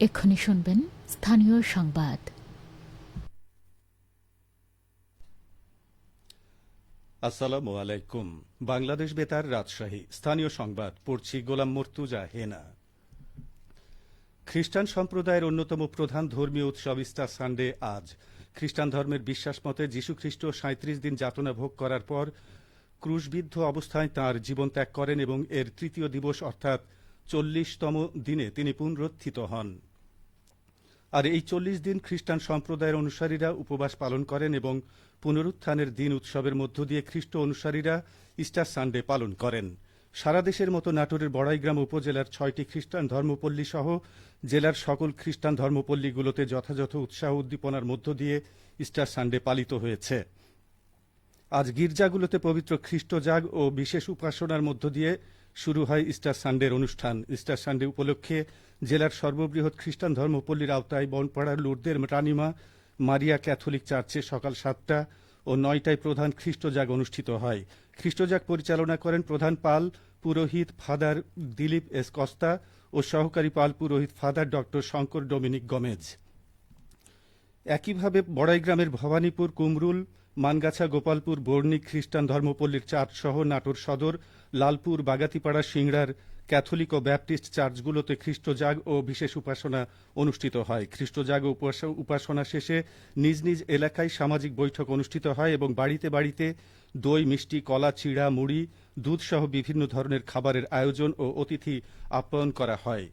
এক্ষুনি শুনবেন স্থানীয় সংবাদ। আসসালামু আলাইকুম। বাংলাদেশ বেতার রাজশাহী। স্থানীয় সংবাদ, পড়ছি গোলাম মর্তুজা হেনা। খ্রিস্টান সম্প্রদায়ের অন্যতম প্রধান ধর্মীয় উৎসব ইস্টার সানডে আজ। খ্রিস্টান ধর্মের বিশ্বাস মতে যীশুখ্রিস্ট সাঁত্রিশ দিন যাতনা ভোগ করার পর ক্রুশবিদ্ধ অবস্থায় তার জীবন ত্যাগ করেন এবং এর তৃতীয় দিবস অর্থাৎ চল্লিশতম দিনে তিনি পুনরুত্থিত হন। আর এই চল্লিশ দিন খ্রিস্টান সম্প্রদায়ের অনুসারীরা উপবাস পালন করেন এবং পুনরুত্থানের দিন উৎসবের মধ্য দিয়ে খ্রিস্ট অনুসারীরা ইস্টার সানডে পালন করেন। সারা দেশের মতো নাটোরের বড়াইগ্রাম উপজেলার ছয়টি খ্রিস্টান ধর্মপল্লী সহ জেলার সকল খ্রিস্টান ধর্মপল্লীগুলোতে যথাযথ উৎসাহ উদ্দীপনার মধ্য দিয়ে ইস্টার সানডে পালিত হয়েছে। আজ গির্জাগুলোতে পবিত্র খ্রিস্টজাগ ও বিশেষ উপাসনার মধ্য দিয়ে শুরু হয় ইস্টার সানডের অনুষ্ঠান। ইস্টার সানডে উপলক্ষে জেলার সর্ববৃহৎ খ্রিস্টান ধর্মপল্লীর আওতায় বনপাড়ার লুর্দের রানিমা মারিয়া ক্যাথলিক চার্চে সকাল সাতটা ও নয়টায় প্রধান খ্রিস্টজাগ অনুষ্ঠিত হয়। খ্রিস্টজাগ পরিচালনা করেন প্রধান পাল, পুরোহিত ফাদার দিলীপ এস কস্তা ও সহকারী পাল, পুরোহিত father doctor Shankar Dominic Gomes. একইভাবে বড়াইগ্রামের ভবানীপুর, কুমরুল মানগাছা, গোপালপুর, বর্ণিক খ্রিস্টান ধর্মপল্লীর চার্চ সহ নাটোর সদর, লালপুর, বাগাতিপাড়া, সিংড়ার ক্যাথলিক ও ব্যাপটিস্ট চার্চগুলোতে খ্রিস্টজাগ ও বিশেষ উপাসনা অনুষ্ঠিত হয়। খ্রিস্টজাগ ও উপাস- উপাসনা শেষে নিজ নিজ এলাকায় সামাজিক বৈঠক অনুষ্ঠিত হয় এবং বাড়িতে বাড়িতে দই, মিষ্টি, কলা, চিড়া, মুড়ি, দুধসহ বিভিন্ন ধরনের খাবারের আয়োজন ও অতিথি আপ্যায়ন করা হয়।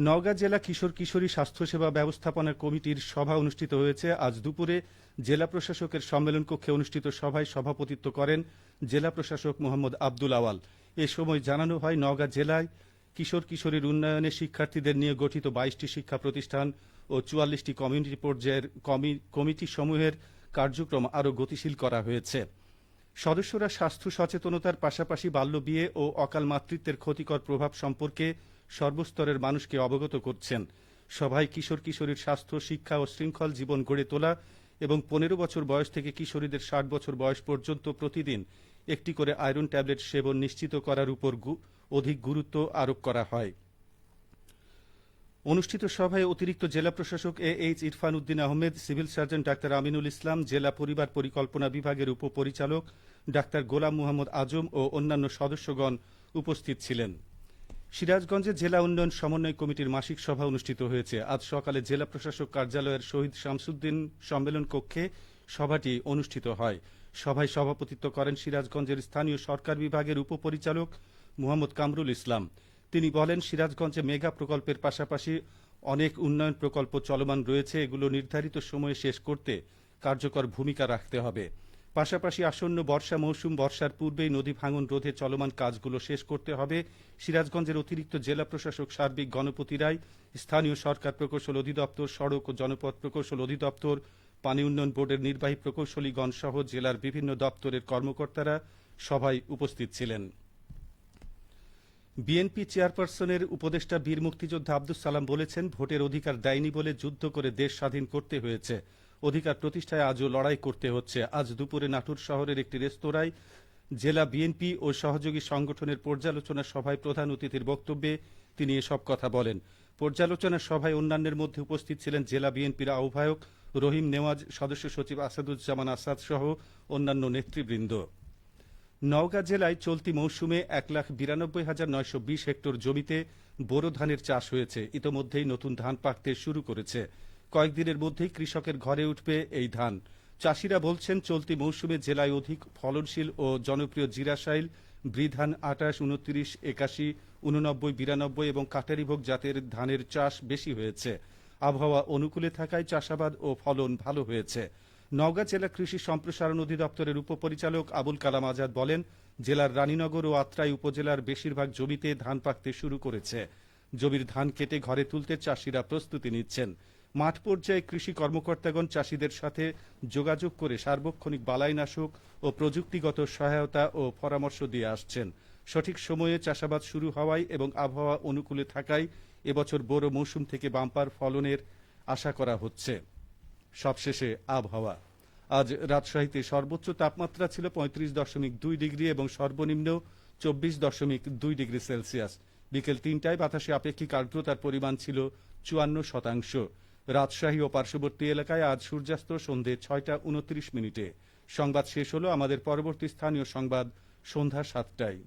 নওগাঁ জেলা কিশোর কিশোরী স্বাস্থ্যসেবা ব্যবস্থাপনা কমিটির সভা অনুষ্ঠিত হয়েছে। আজ দুপুরে জেলা প্রশাসকের সম্মেলন কক্ষে অনুষ্ঠিত সভায় সভাপতিত্ব করেন জেলা প্রশাসক মোহাম্মদ আব্দুল আওয়াল। এ সময় জানানো হয়, নওগাঁ জেলায় কিশোর কিশোরীর উন্নয়নে শিক্ষার্থীদের নিয়ে গঠিত বাইশটি শিক্ষা প্রতিষ্ঠান ও চুয়াল্লিশটি কমিউনিটি পর্যায়ের কমি- কমিটি সমূহের কার্যক্রম আরও গতিশীল করা হয়েছে। সদস্যরা স্বাস্থ্য সচেতনতার পাশাপাশি বাল্যবিয়ে ও অকাল মাতৃত্বের ক্ষতিকর প্রভাব সম্পর্কে সর্বস্তরের মানুষকে অবগত করছেন। সভায় কিশোর কিশোরীর স্বাস্থ্য, শিক্ষা ও শৃঙ্খল জীবন গড়ে তোলা এবং পনেরো বছর বয়স থেকে কিশোরীদের ষাট বছর বয়স পর্যন্ত প্রতিদিন একটি করে আয়রন ট্যাবলেট সেবন নিশ্চিত করার উপর অধিক গুরুত্ব আরোপ করা হয়। অনুষ্ঠিত সভায় অতিরিক্ত জেলা প্রশাসক A H Irfan Uddin Ahmed, civil surgeon doctor Aminul Islam, জেলা পরিবার পরিকল্পনা বিভাগের উপপরিচালক ডাক্তার গোলাম মোহাম্মদ আজম ও অন্যান্য সদস্যগণ উপস্থিত ছিলেন। সিরাজগঞ্জে জেলা উন্নয়ন সমন্বয় কমিটির মাসিক সভা অনুষ্ঠিত হয়েছে। আজ সকালে জেলা প্রশাসক কার্যালয়ের শহীদ শামসুদ্দিন সম্মেলন কক্ষে সভাটি অনুষ্ঠিত হয়। সভায় সভাপতিত্ব করেন সিরাজগঞ্জের স্থানীয় সরকার বিভাগের উপপরিচালক মোহাম্মদ কামরুল ইসলাম। তিনি বলেন, সিরাজগঞ্জে মেগা প্রকল্পের পাশাপাশি অনেক উন্নয়ন প্রকল্প চলমান রয়েছে। এগুলো নির্ধারিত সময়ে শেষ করতে কার্যকর ভূমিকা রাখতে হবে। পাশাপাশি আসন্ন বর্ষা মৌসুম, বর্ষার পূর্বেই নদী ভাঙন রোধে চলমান কাজগুলো শেষ করতে হবে। সিরাজগঞ্জের অতিরিক্ত জেলা প্রশাসক সার্বিক গণপতি রায়, স্থানীয় সরকার প্রকৌশল অধিদপ্তর, সড়ক ও জনপথ প্রকৌশল অধিদপ্তর, পানি উন্নয়ন বোর্ডের নির্বাহী প্রকৌশলীগণ সহ জেলার বিভিন্ন দপ্তরের কর্মকর্তারা সভায় উপস্থিত ছিলেন। বিএনপি চেয়ারপারসনের উপদেষ্টা বীর মুক্তিযোদ্ধা আব্দুল সালাম বলেছেন, ভোটের অধিকার দেয়নি বলে যুদ্ধ করে দেশ স্বাধীন করতে হয়েছে। অধিকার প্রতিষ্ঠায় আজও লড়াই করতে হচ্ছে। আজ দুপুরে নাটোর শহরের একটি রেস্তোরাঁয় জেলা বিএনপি ও সহযোগী সংগঠনের পর্যালোচনা সভায় প্রধান অতিথির বক্তব্যে তিনি এসব কথা বলেন। পর্যালোচনা সভায় অন্যান্যের মধ্যে উপস্থিত ছিলেন জেলা বিএনপির আহ্বায়ক রহিম নেওয়াজ, সদস্য সচিব আসাদুজ্জামান আসাদ সহ অন্যান্য নেতৃবৃন্দ। নওগাঁ জেলায় চলতি মৌসুমে এক লাখ বিরানব্বই হাজার নয়শো বিশ হেক্টর জমিতে বোরো ধানের চাষ হয়েছে। ইতোমধ্যেই নতুন ধান পাকতে শুরু করেছে। কয়েকদিনের মধ্যেই কৃষকের ঘরে উঠবে এই ধান। চাষিরা বলছেন, চলতি মৌসুমে জেলায় অধিক ফলনশীল ও জনপ্রিয় জিরাশাইল বৃধান আটাশ, উনত্রিশ, একাশি, উননব্বই, বিরানব্বই এবং কাটারিভোগ জাতের ধানের চাষ বেশি হয়েছে। আবহাওয়া অনুকূলে থাকায় চাষাবাদ ও ফলন ভালো হয়েছে। নওগাঁ জেলা কৃষি সম্প্রসারণ অধিদপ্তরের উপপরিচালক আবুল কালাম আজাদ বলেন, জেলার রানীনগর ও আত্রাই উপজেলার বেশিরভাগ জমিতে ধান পাকতে শুরু করেছে। জমির ধান কেটে ঘরে তুলতে চাষিরা প্রস্তুতি নিচ্ছেন। মাঠ পর্যায়ে কৃষি কর্মকর্তাগণ চাষিদের সাথে যোগাযোগ করে সার্বক্ষণিক বালাইনাশক ও প্রযুক্তিগত সহায়তা ও পরামর্শ দিয়ে আসছেন। সঠিক সময়ে চাষাবাদ শুরু হওয়ায় এবং আবহাওয়া অনুকূলে থাকায় এবছর বোরো মৌসুম থেকে বাম্পার ফলনের আশা করা হচ্ছে। সবশেষে আবহাওয়া। আজ রাজশাহীতে সর্বোচ্চ তাপমাত্রা ছিল পঁয়ত্রিশ দশমিক দুই ডিগ্রি এবং সর্বনিম্ন চব্বিশ দশমিক দুই ডিগ্রি সেলসিয়াস। বিকেল তিনটায় বাতাসে আপেক্ষিক আর্দ্রতার পরিমাণ ছিল চুয়ান্ন শতাংশ। রাজশাহী ও পার্শ্ববর্তী এলাকায় আজ সূর্যাস্ত সন্ধে ছয়টা উনত্রিশ মিনিটে। সংবাদ শেষ হল আমাদের পরবর্তী স্থানীয় সংবাদ সন্ধ্যা সাতটায়।